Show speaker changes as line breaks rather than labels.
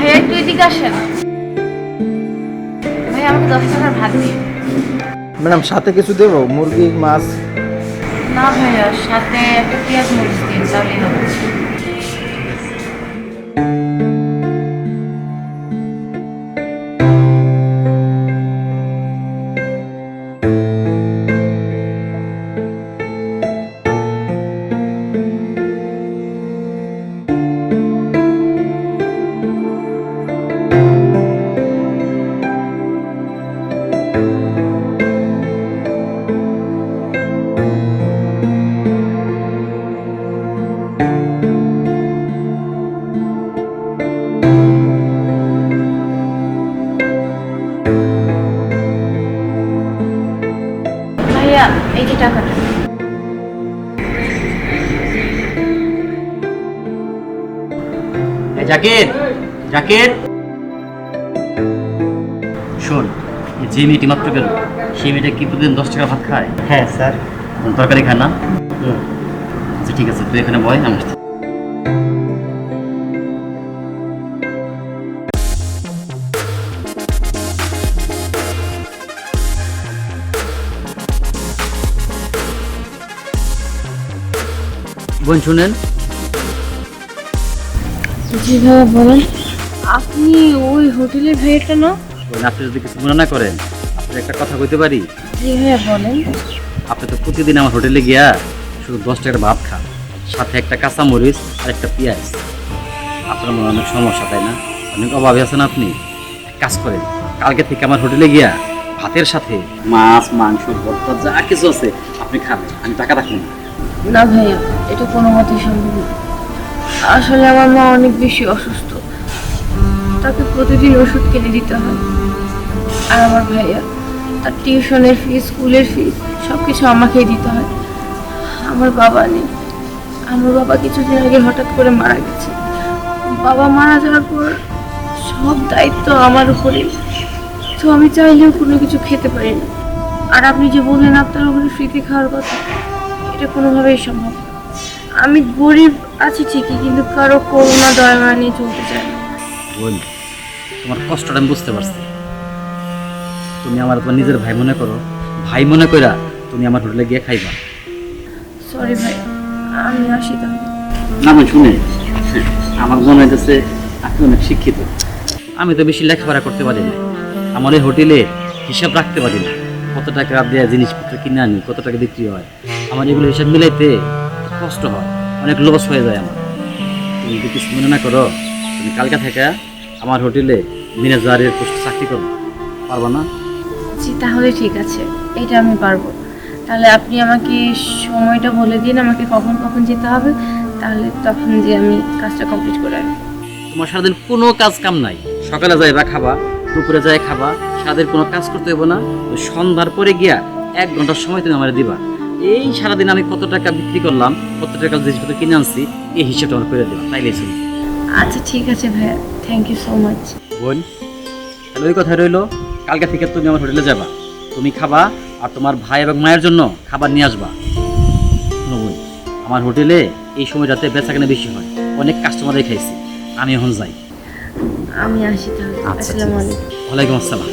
ভাইয়া একটু এদিকে আসেন। ভাই আমাকে দশ টাকার ভাত দিন।
ম্যাডাম সাথে কিছু দেবো? মুরগি মাছ?
না ভাইয়া সাথে একটা পেঁয়াজ মরিচ দিন তাহলেই হবে। এই যে টাকাটা।
জাকির জাকির। শোন যে মেয়েটি মাত্র গেল সেই মেয়েটা কি প্রতিদিন দশ টাকা ভাত খায়?
হ্যাঁ স্যার।
তরকারি খায় না? আচ্ছা ঠিক আছে তুই এখানে বয় আমি বোন শুনেন।
জি ভাইয়া বলেন। আপনি ওই হোটেলের ভাইয়াটা না?
বোন আপনি যদি কিছু মনে না করেন আপনি একটা কথা কইতে পারি?
জি ভাইয়া বলেন।
আপনি তো প্রতিদিন আমার হোটেলে গিয়া শুধু দশ টাকার ভাত খান সাথে একটা কাঁচা মরিচ আর একটা পেঁয়াজ। আপনার মনে অনেক সমস্যা তাই না? অনেক অভাবে আছেন আপনি। কাজ করেন কালকে থেকে আমার হোটেলে গিয়া ভাতের সাথে মাছ মাংস ভর্তা যা কিছু আছে আপনি খান আমি টাকা রাখুন
না। ভাইয়া, এটা কোনো মতেই সম্ভব না। আসলে আমার মা অনেক বেশি অসুস্থ। তাকে প্রতিদিন ওষুধ কিনে দিতে হয়। আর আমার ভাইয়া, তার টিউশনের ফি স্কুলের ফি সব কিছু আমাকেই দিতে হয়। আমার বাবা নেই। আমার বাবা কিছুদিন আগে হঠাৎ করে মারা গেছে। বাবা মারা যাওয়ার পর সব দায়িত্ব আমার উপরেই। তো আমি চাইলেও কোনো কিছু খেতে পারি না। আর আপনি যে বললেন, আপনার ওখানে ফ্রিতে খাওয়ার কথা। এটা কোনোভাবেই সম্ভব আমি গরিব আছি ঠিকই কিন্তু কারও করোনা দয়া মায়া নিয়ে চলতে চাই না।
বোন তোমার কষ্টটা আমি বুঝতে পারছি। তুমি আমার তোমার নিজের ভাই মনে করো। ভাই মনে কইরা তুমি আমার হোটেলে গিয়ে খাইবা।
সরি ভাই আমি আসি তাহলে।
না আমি শুনে আমার মনে হইতেছে আপনি অনেক শিক্ষিত। আমি তো বেশি লেখাপড়া করতে পারি না। আমার এই হোটেলে হিসাব রাখতে পারি না। কত টাকা দেওয়া জিনিসপত্র কিনে আনি কত টাকা বিক্রি হয়। আমার এগুলো হিসাব মিলাইতে কষ্ট হয় অনেক লস হয়ে যায় আমার। তুমি যদি কিছু মনে না করো তুমি কালকা থেকে আমার হোটেলে ম্যানেজারের পোস্ট চাকরি করো। পারবা না?
জি তাহলে ঠিক আছে। এটা আমি পারব। তাহলে আপনি আমাকে সময়টা বলে দিন আমাকে কখন কখন যেতে হবে। তাহলে তখন যে আমি কাজটা কমপ্লিট করে আসব।
তোমার সারাদিন কোনো কাজ কাম নাই। সকালে যাইবা খাবা দুপুরে যাই খাবা। সারাদিন কোনো কাজ করতে হইব না। সন্ধ্যার পরে গিয়া এক ঘণ্টার সময় তুমি আমার দিবা। এই সারাদিন আমি কত টাকা বিক্রি করলাম কত টাকা জিনিসপত্র কিনে আনছি এই হিসাবটা আমার করে দেবা তাইলে শুনি
আচ্ছা ঠিক আছে ভাইয়া। থ্যাংক ইউ সো মাচ
বোন তাহলে ওই কথা রইল কালকে থেকে তুমি আমার হোটেলে যাবা। তুমি খাবা আর তোমার ভাই এবং মায়ের জন্য খাবার নিয়ে আসবা। বোন আমার হোটেলে এই সময়টাতে বেচা কেনা বেশি হয়। অনেক কাস্টমারই খাইছি। আমি এখন যাই।
আমি আসি তাহলে।
আচ্ছা,
আসসালামু আলাইকুম।
ওয়ালাইকুম আসসালাম।